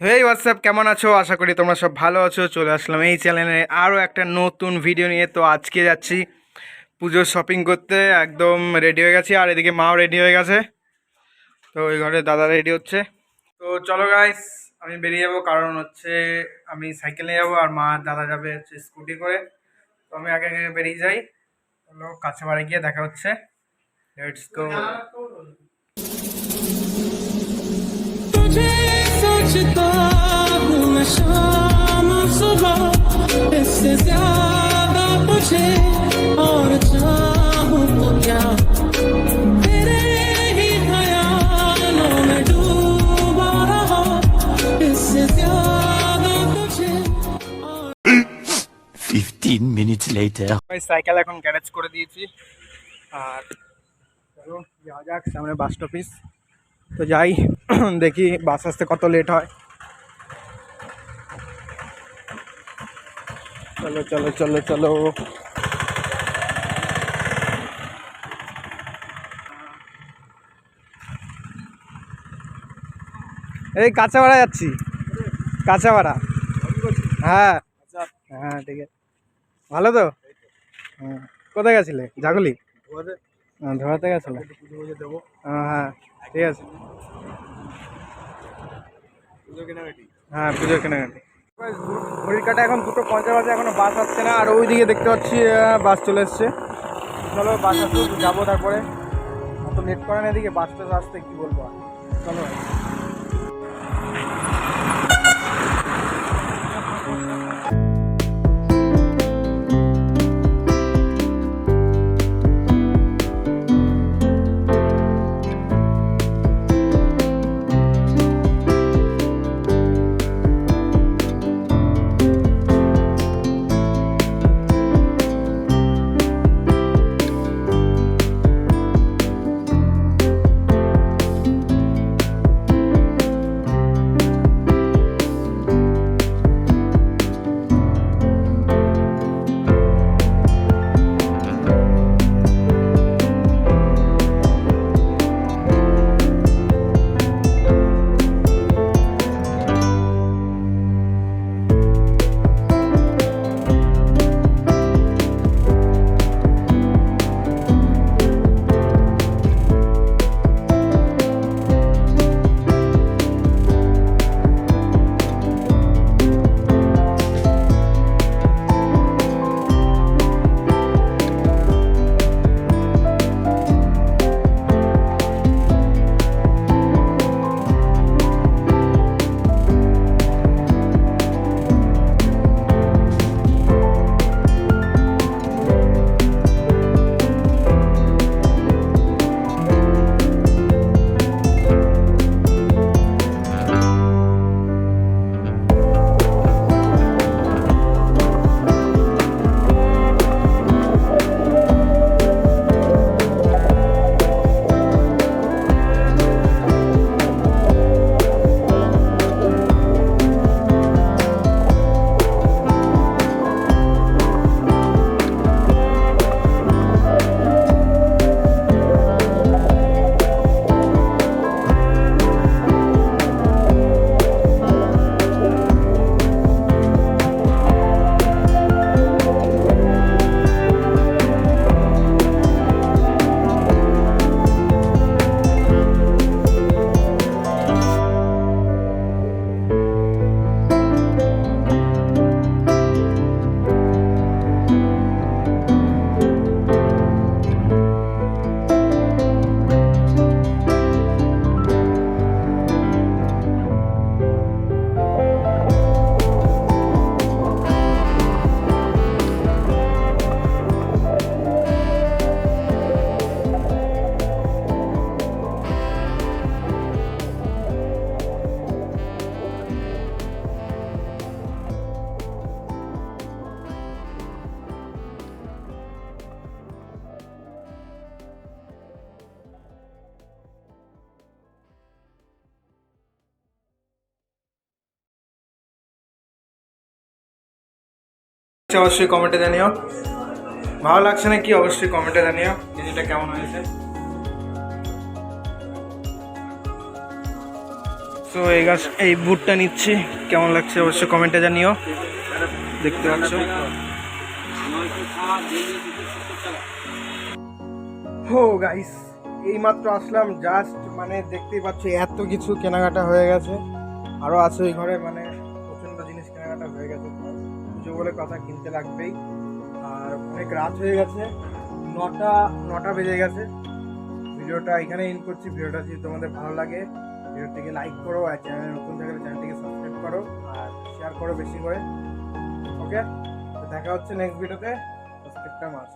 হেই WhatsApp কেমন আছো? আশা করি তোমরা সব ভালো আছো। চলে আসলাম এই চ্যানেলে আরও একটা নতুন ভিডিও নিয়ে। তো আজকে যাচ্ছি পুজোর শপিং করতে। একদম রেডি হয়ে গেছি, আর এদিকে মাও রেডি হয়ে গেছে। তো ওই ঘরে দাদা রেডি হচ্ছে। তো চলো গাইস আমি বেরিয়ে যাব। কারণ হচ্ছে আমি সাইকেলে যাব, আর মা দাদা যাবে হচ্ছে স্কুটি করে। তো আমি আগে আগে বেরিয়ে যাই। চলো কাছে বাড়ি গিয়ে দেখা হচ্ছে। Let's go مشتاق نشام صبح اس سے زیادہ مجھے اور چاہوں تو کیا تیرے ہی خیالوں میں ڈوبا رہا اس سے زیادہ مجھے 15 minutes later cycle এখন গ্যারেজ করে দিয়েছি আর চলো যাওয়া যাক সামনে বাস স্টপিস তো যাই, দেখি বাস আসতে কত লেট হয়। চলো চলো চলো চলো। এই কাঁচাপাড়া যাচ্ছি। কাঁচাপাড়া হ্যাঁ। হ্যাঁ ঠিক আছে। ভালো তো? হ্যাঁ। কোথায় গেছিলে? জাগুলি হ্যাঁ, ধোয়াতে গেছিলে? হ্যাঁ, হ্যাঁ ঠিক আছে। হ্যাঁ পুজোর কেনাকাটি। ঘড়ির কাটা এখন দুটো পঞ্চাশ বাজে এখনও বাস আসছে না। আর ওই দিকে দেখতে পাচ্ছি বাস চলে এসছে। চলো বাস আসতে যাব তারপরে। অত লেট করে না এদিকে বাস টাস আসতে কী বলব চলো। আচ্ছা, অবশ্যই কমেন্টে জানিও। ভালো লাগছে না কি অবশ্যই কমেন্টে জানিও। জিনিসটা কেমন হয়েছে? তো এই গাছ এই বুটটা নিচ্ছি। কেমন লাগছে অবশ্যই কমেন্টে জানিও। দেখতে পাচ্ছ? হো গাইস এই মাত্র আসলাম। জাস্ট মানে দেখতেই পাচ্ছ এত কিছু কেনাকাটা হয়ে গেছে। আরও আছে ওই ঘরে মানে প্রচণ্ড জিনিস কেনাকাটা হয়ে গেছে। পুজো বলে কথা কিনতে লাগবেই। আর অনেক রাত হয়ে গেছে, নটা নটা বেজে গেছে। ভিডিওটা এখানে ইন করছি। ভিডিওটা যদি তোমাদের ভালো লাগে, ভিডিওটিকে লাইক করো আর চ্যানেল নতুন থাকলে চ্যানেলটিকে সাবস্ক্রাইব করো আর শেয়ার করো বেশি করে। ওকে তো দেখা হচ্ছে নেক্সট ভিডিওতে সাবস্ক্রাইবটা মাস্ট